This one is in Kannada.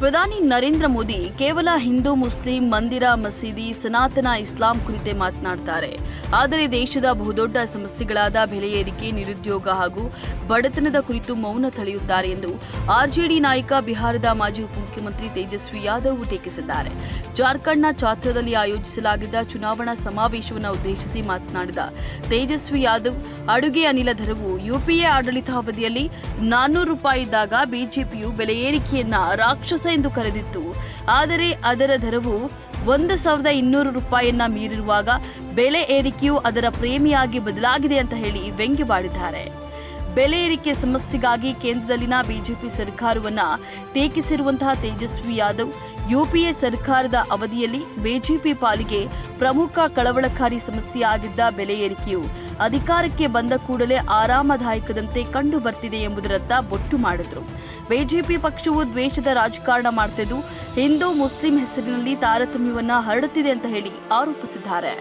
ಪ್ರಧಾನಿ ನರೇಂದ್ರ ಮೋದಿ ಕೇವಲ ಹಿಂದೂ, ಮುಸ್ಲಿಂ, ಮಂದಿರ, ಮಸೀದಿ, ಸನಾತನ, ಇಸ್ಲಾಂ ಕುರಿತೆ ಮಾತನಾಡ್ತಾರೆ. ಆದರೆ ದೇಶದ ಬಹುದೊಡ್ಡ ಸಮಸ್ಯೆಗಳಾದ ಬೆಲೆ ಏರಿಕೆ, ನಿರುದ್ಯೋಗ ಹಾಗೂ ಬಡತನದ ಕುರಿತು ಮೌನ ತಳೆಯುತ್ತಾರೆ ಎಂದು ಆರ್ಜೆಡಿ ನಾಯಕ ಬಿಹಾರದ ಮಾಜಿ ಉಪಮುಖ್ಯಮಂತ್ರಿ ತೇಜಸ್ವಿ ಯಾದವ್ ಟೀಕಿಸಿದ್ದಾರೆ. ಜಾರ್ಖಂಡ್ನ ಛಾತ್ರದಲ್ಲಿ ಆಯೋಜಿಸಲಾಗಿದ್ದ ಚುನಾವಣಾ ಸಮಾವೇಶವನ್ನು ಉದ್ದೇಶಿಸಿ ಮಾತನಾಡಿದ ತೇಜಸ್ವಿ ಯಾದವ್, ಅಡುಗೆ ಅನಿಲ ದರವು ಯುಪಿಎ ಆಡಳಿತಾವಧಿಯಲ್ಲಿ ನಾನ್ನೂರು ರೂಪಾಯಿ ಇದ್ದಾಗ ಬಿಜೆಪಿಯು ಬೆಲೆ ಏರಿಕೆಯನ್ನ ರಾಕ್ಷಸ ಎಂದು ಕರೆದಿತ್ತು. ಆದರೆ ಅದರ ದರವು ಒಂದು ಸಾವಿರದ ಇನ್ನೂರು ರೂಪಾಯಿಯನ್ನ ಮೀರಿರುವಾಗ ಬೆಲೆ ಏರಿಕೆಯು ಅದರ ಪ್ರೇಮಿಯಾಗಿ ಬದಲಾಗಿದೆ ಅಂತ ಹೇಳಿ ವ್ಯಂಗ್ಯವಾಡಿದ್ದಾರೆ ಬೆಲೆ ಏರಿಕೆ ಸಮಸ್ಯೆಗಾಗಿ ಕೇಂದ್ರದಲ್ಲಿನ ಬಿಜೆಪಿ ಸರ್ಕಾರವನ್ನ ಟೀಕಿಸಿರುವಂತಹ ತೇಜಸ್ವಿ ಯಾದವ್ ಯುಪಿಎ ಸರ್ಕಾರದ ಅವಧಿಯಲ್ಲಿ ಬಿಜೆಪಿ ಪಾಲಿಗೆ ಪ್ರಮುಖ ಕಳವಳಕಾರಿ ಸಮಸ್ಯೆಯಾಗಿದ್ದ ಬೆಲೆ ಏರಿಕೆಯು ಅಧಿಕಾರಕ್ಕೆ ಬಂದ ಕೂಡಲೇ ಆರಾಮದಾಯಕದಂತೆ ಕಂಡು ಬರ್ತಿದೆ ಎಂಬುದರತ್ತ ಬೊಟ್ಟು ಮಾಡಿದ್ರು. ಬಿಜೆಪಿ ಪಕ್ಷವು ದ್ವೇಷದ ರಾಜಕಾರಣ ಮಾಡ್ತಿದ್ದು ಹಿಂದೂ ಮುಸ್ಲಿಂ ಹೆಸರಿನಲ್ಲಿ ತಾರತಮ್ಯವನ್ನ ಹರಡುತ್ತಿದೆ ಅಂತ ಹೇಳಿ ಆರೋಪಿಸಿದ್ದಾರೆ.